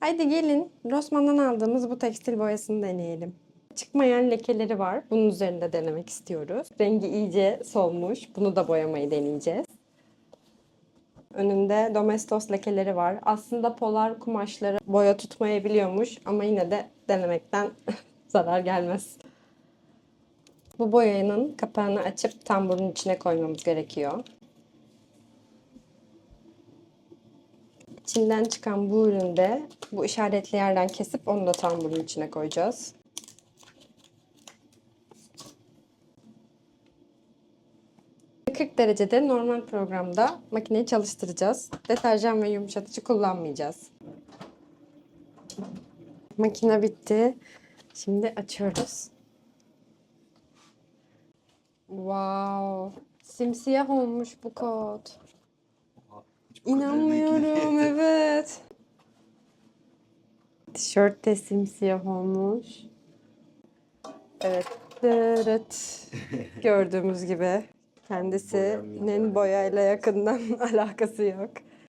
Haydi gelin Rossmann'dan aldığımız bu tekstil boyasını deneyelim. Çıkmayan lekeleri var. Bunun üzerinde denemek istiyoruz. Rengi iyice solmuş. Bunu da boyamayı deneyeceğiz. Önünde domestos lekeleri var. Aslında polar kumaşları boya tutmayabiliyormuş ama yine de denemekten zarar gelmez. Bu boyanın kapağını açıp tamburun içine koymamız gerekiyor. İçinden çıkan bu üründe bu işaretli yerden kesip onu da tamburun içine koyacağız. ...40 derecede normal programda makineyi çalıştıracağız. Deterjan ve yumuşatıcı kullanmayacağız. Makine bitti. Şimdi açıyoruz. Wow. Simsiyah olmuş bu kod. İnanmıyorum evet. Tişört de simsiyah olmuş. Evet. Evet. Gördüğümüz gibi kendisinin boyayla yakından alakası yok.